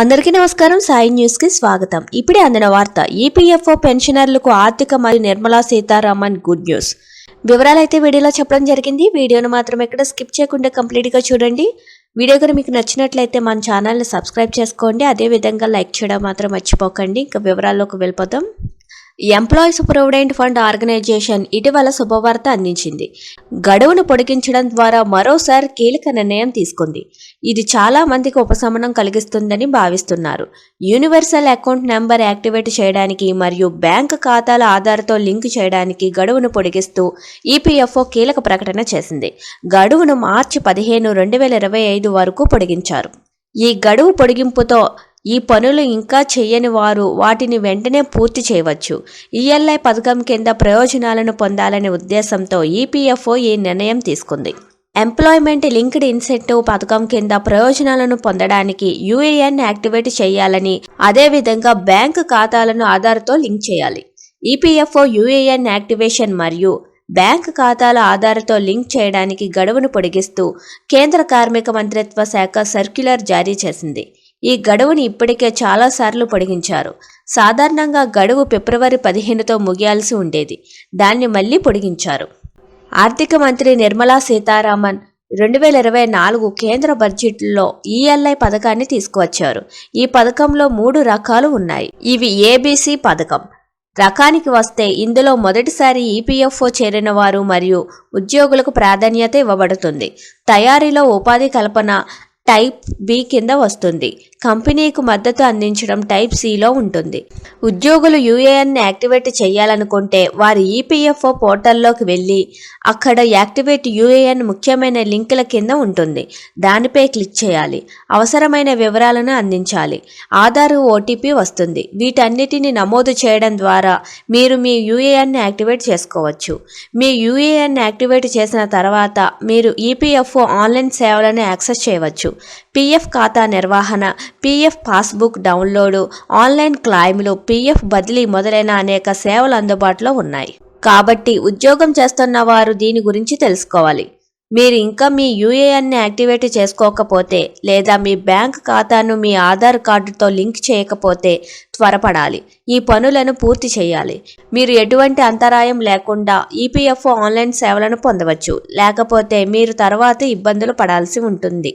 అందరికీ నమస్కారం. సాయి న్యూస్కి స్వాగతం. ఇప్పుడే అందిన వార్త ఈపీఎఫ్ఓ పెన్షనర్లకు ఆర్థిక మరియు నిర్మలా సీతారామన్ గుడ్ న్యూస్. వివరాలైతే వీడియోలో చెప్పడం జరిగింది. వీడియోను మాత్రం ఎక్కడ స్కిప్ చేయకుండా కంప్లీట్గా చూడండి. వీడియో కనుక మీకు నచ్చినట్లయితే మన ఛానల్ని సబ్స్క్రైబ్ చేసుకోండి. అదే విధంగా లైక్ చేయడం మాత్రం మర్చిపోకండి. ఇంకా వివరాల్లోకి వెళ్ళిపోతాం ఎంప్లాయీస్ ప్రొవిడెంట్ ఫండ్ ఆర్గనైజేషన్ ఇటీవల శుభవార్త అందించింది. గడువును పొడిగించడం ద్వారా మరోసారి కీలక నిర్ణయం తీసుకుంది. ఇది చాలా మందికి ఉపశమనం కలిగిస్తుందని భావిస్తున్నారు. యూనివర్సల్ అకౌంట్ నెంబర్ యాక్టివేట్ చేయడానికి మరియు బ్యాంక్ ఖాతాల ఆధార్తో లింక్ చేయడానికి గడువును పొడిగిస్తూ ఈపీఎఫ్ఓ కీలక ప్రకటన చేసింది. గడువును మార్చి పదిహేను రెండు వేల ఇరవై ఐదు వరకు పొడిగించారు. ఈ గడువు పొడిగింపుతో ఈ పనులు ఇంకా చేయని వారు వాటిని వెంటనే పూర్తి చేయవచ్చు. ఈఎల్ఐ పథకం కింద ప్రయోజనాలను పొందాలనే ఉద్దేశంతో ఈపీఎఫ్ఓ ఈ నిర్ణయం తీసుకుంది. ఎంప్లాయ్మెంట్ లింక్డ్ ఇన్సెంటివ్ పథకం కింద ప్రయోజనాలను పొందడానికి యూఏఎన్ యాక్టివేట్ చేయాలని అదేవిధంగా బ్యాంకు ఖాతాలను ఆధార్తో లింక్ చేయాలి. ఈపీఎఫ్ఓ యూఏఎన్ యాక్టివేషన్ మరియు బ్యాంక్ ఖాతాల ఆధార్తో లింక్ చేయడానికి గడువును పొడిగిస్తూ కేంద్ర కార్మిక మంత్రిత్వ శాఖ సర్క్యులర్ జారీ చేసింది. ఈ గడువుని ఇప్పటికే చాలాసార్లు పొడిగించారు. సాధారణంగా గడువు ఫిబ్రవరి పదిహేనుతో ముగియాల్సి ఉండేది. దాన్ని మళ్ళీ పొడిగించారు. ఆర్థిక మంత్రి నిర్మలా సీతారామన్ రెండు వేల ఇరవై నాలుగు కేంద్ర బడ్జెట్లో ఈఎల్ఐ పథకాన్ని తీసుకువచ్చారు. ఈ పథకంలో మూడు రకాలు ఉన్నాయి. ఇవి ఏబీసీ పథకం. రకానికి వస్తే ఇందులో మొదటిసారి ఈపీఎఫ్ఓ చేరిన వారు మరియు ఉద్యోగులకు ప్రాధాన్యత ఇవ్వబడుతుంది. తయారీలో ఉపాధి కల్పన టైప్ బి కింద వస్తుంది. కంపెనీకు మద్దతు అందించడం టైప్ సిలో ఉంటుంది. ఉద్యోగులు యూఏఎన్ యాక్టివేట్ చేయాలనుకుంటే వారి ఈపీఎఫ్ఓ పోర్టల్లోకి వెళ్ళి అక్కడ యాక్టివేట్ యూఏఎన్ ముఖ్యమైన లింకుల కింద ఉంటుంది. దానిపై క్లిక్ చేయాలి. అవసరమైన వివరాలను అందించాలి. ఆధార్ ఓటీపీ వస్తుంది. వీటన్నిటిని నమోదు చేయడం ద్వారా మీరు మీ యూఏఎన్ యాక్టివేట్ చేసుకోవచ్చు. మీ యూఏఎన్ యాక్టివేట్ చేసిన తర్వాత మీరు ఈపీఎఫ్ఓ ఆన్లైన్ సేవలను యాక్సెస్ చేయవచ్చు. పీఎఫ్ ఖాతా నిర్వహణ పీఎఫ్ పాస్బుక్ డౌన్లోడు ఆన్లైన్ క్లైమ్లు పీఎఫ్ బదిలీ మొదలైన అనేక సేవలు అందుబాటులో ఉన్నాయి. కాబట్టి ఉద్యోగం చేస్తున్న వారు దీని గురించి తెలుసుకోవాలి. మీరు ఇంకా మీ యూఏఎన్ని యాక్టివేట్ చేసుకోకపోతే లేదా మీ బ్యాంక్ ఖాతాను మీ ఆధార్ కార్డుతో లింక్ చేయకపోతే త్వరపడాలి. ఈ పనులను పూర్తి చేయాలి. మీరు ఎటువంటి అంతరాయం లేకుండా ఈపీఎఫ్ఓ ఆన్లైన్ సేవలను పొందవచ్చు. లేకపోతే మీరు తర్వాత ఇబ్బందులు పడాల్సి ఉంటుంది.